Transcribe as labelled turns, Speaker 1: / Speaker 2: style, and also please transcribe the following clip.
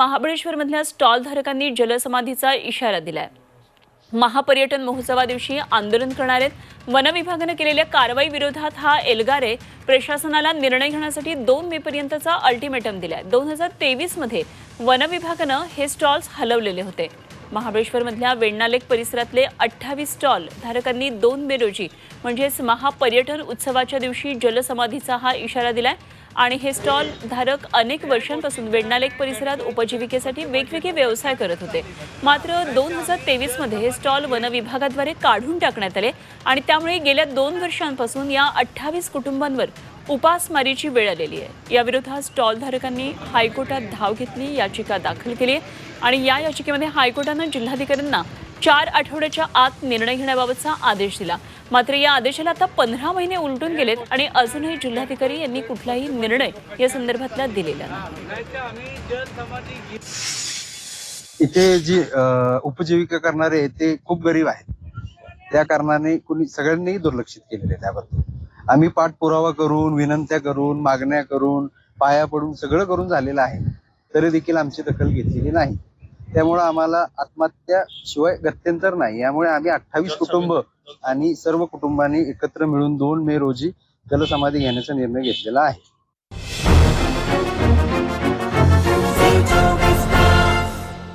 Speaker 1: महाबळेश्वरमधल्या स्टॉलधारकांनी जलसमाधीचा इशारा दिलाय. महापर्यटन महोत्सवादिवशी आंदोलन करणार आहेत वनविभागानं केलेल्या कारवाई विरोधात हा एल्गारे प्रशासनाला निर्णय घेण्यासाठी दोन मे पर्यंतचा अल्टिमेटम दिलाय. दोन हजार तेवीसमध्ये हे स्टॉल्स हलवलेले होते. महाबळेश्वरमधल्या वेण्णालेक परिसरातले अठ्ठावीस स्टॉल धारकांनी दोन मे रोजी म्हणजेच महापर्यटन उत्सवाच्या दिवशी जलसमाधीचा हा इशारा दिलाय. आणि हे स्टॉल धारक अनेक वर्षांपासून वेडनालेक परिसरात उपजीविकेसाठी वेगवेगळे व्यवसाय करत होते. मात्र दोन हजार तेवीसमध्ये हे स्टॉल वन विभागाद्वारे काढून टाकण्यात आले आणि त्यामुळे गेल्या दोन वर्षांपासून या अठ्ठावीस कुटुंबांवर उपासमारीची वेळ आलेली आहे. याविरोधात स्टॉलधारकांनी हायकोर्टात धाव घेतली याचिका दाखल केली आहे आणि या याचिकेमध्ये हायकोर्टानं जिल्हाधिकाऱ्यांना चार आठवड्याच्या आत निर्णय घेण्याबाबतचा आदेश दिला. मात्र या आदेशाला आता पंधरा महिने उलटून गेलेत आणि अजूनही जिल्हाधिकारी यांनी कुठलाही निर्णय या संदर्भातला दिलेला नाही.
Speaker 2: इथे जी उपजीविका करणारे ते खूप गरीब आहेत. त्या कारणाने कुणी सगळ्यांनी दुर्लक्षित केलेले त्याबद्दल आम्ही पाठपुरावा करून विनंत्या करून मागण्या करून पाया पडून सगळं करून झालेलं आहे. तरी देखील आमची दखल घेतलेली नाही. त्यामुळे आम्हाला आत्महत्या शिवाय गत्यंतर नाही. यामुळे आम्ही अठ्ठावीस कुटुंब आणि सर्व कुटुंबांनी एकत्र मिळून दोन मे रोजी जलसमाधी घेण्याचा निर्णय घेतलेला आहे.